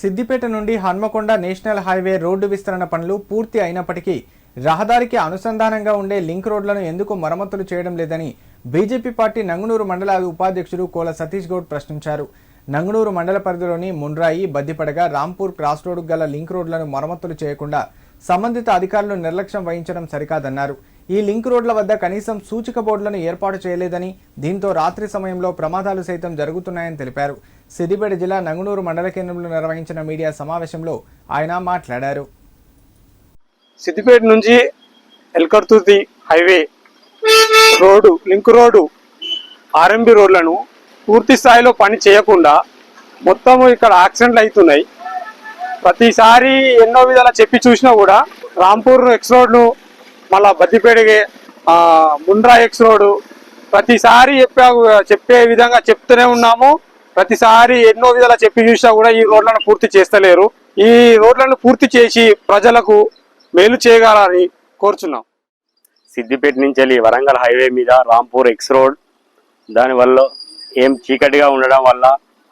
సిద్దిపేట నుండి Hanamkonda national highway road విస్తరణ పనులు పూర్తి అయినప్పటికీ రహదారికి అనుసంధానంగా ఉండే లింక్ రోడ్లను ఎందుకు మరమ్మతులు చేయడం లేదని బీజేపీ పార్టీ నంగునూరు మండల ఉపాధ్యక్షుడు కోల సతీష్ గౌడ్ ప్రశ్నించారు. నంగునూరు మండల పరిధిలోని మున్రాయి బద్దిపడగా రాంపూర్ క్రాస్ రోడ్డు గల లింక్ రోడ్లను మరమ్మతులు చేయకుండా సంబంధిత అధికారులు నిర్లక్ష్యం వహించడం సరికాదన్నారు. ఈ లింక్ రోడ్ల వద్ద కనీసం సూచిక బోర్డులను ఏర్పాటు చేయలేదని దీంతో రాత్రి సమయంలో ప్రమాదాలు సైతం జరుగుతున్నాయని తెలిపారు. సిద్దిపేట జిల్లా నంగునూరు మండల కేంద్రంలో నిర్వహించిన మీడియా సమావేశంలో ఆయన మాట్లాడారు. సిద్దిపేట నుంచి Elkaturthy highway road link road RMB రోడ్లను పూర్తి స్థాయిలో పని చేయకుండా మొత్తం ఇక్కడ యాక్సిడెంట్లు అవుతున్నాయి. ప్రతిసారి ఎన్నో విధాలా చెప్పి చూసినా కూడా రాంపూర్ ఎక్స్ రోడ్ను మళ్ళా బద్దిపేటకి ముండ్రా ఎక్స్ రోడ్డు. ప్రతిసారి చెప్పా చెప్పే విధంగా చెప్తూనే ఉన్నాము. ప్రతిసారి ఎన్నో విధాలా చెప్పి చూసినా కూడా ఈ రోడ్లను పూర్తి చేస్తలేరు. ఈ రోడ్లను పూర్తి చేసి ప్రజలకు మేలు చేయగలని కోరుచున్నాం. సిద్దిపేట నుంచి వెళ్ళి వరంగల్ హైవే మీద రాంపూర్ ఎక్స్ రోడ్. దానివల్ల ఏం చీకటిగా ఉండడం వల్ల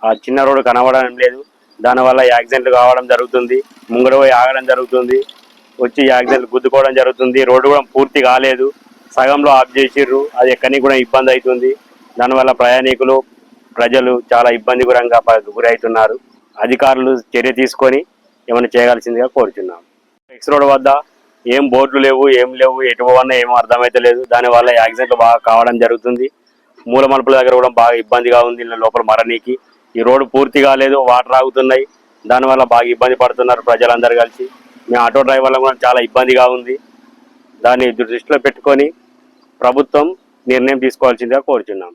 ఆ చిన్న రోడ్డు కనబడడం లేదు. దానివల్ల యాక్సిడెంట్లు కావడం జరుగుతుంది. ముంగడ పోయి ఆగడం జరుగుతుంది. వచ్చి యాక్సిడెంట్ గుద్దుకోవడం జరుగుతుంది. రోడ్డు కూడా పూర్తి కాలేదు. సగంలో ఆఫ్ చేసిర్రు. అది ఎక్కడికి కూడా ఇబ్బంది అవుతుంది. దానివల్ల ప్రయాణికులు ప్రజలు చాలా ఇబ్బందికరంగా ప- గురవుతున్నారు. అధికారులు చర్య తీసుకొని ఏమైనా చేయవలసిందిగా కోరుచున్నాం. ఎక్స్ రోడ్ వద్ద ఏం బోర్డులు లేవు ఏం లేవు ఎటు పోవన్నా ఏం అర్థమైతే లేదు. దానివల్ల యాక్సిడెంట్లు బాగా కావడం జరుగుతుంది. మూల మలుపుల దగ్గర కూడా బాగా ఇబ్బందిగా ఉంది. లోపల మరణికి. ఈ రోడ్డు పూర్తి కాలేదు వాటర్ ఆగుతున్నాయి. దానివల్ల బాగా ఇబ్బంది పడుతున్నారు ప్రజలందరూ కలిసి. మేము ఆటో డ్రైవర్లకు కూడా చాలా ఇబ్బందిగా ఉంది. దాన్ని దృష్టిలో పెట్టుకొని ప్రభుత్వం నిర్ణయం తీసుకోవాల్సిందిగా కోరుచున్నాం.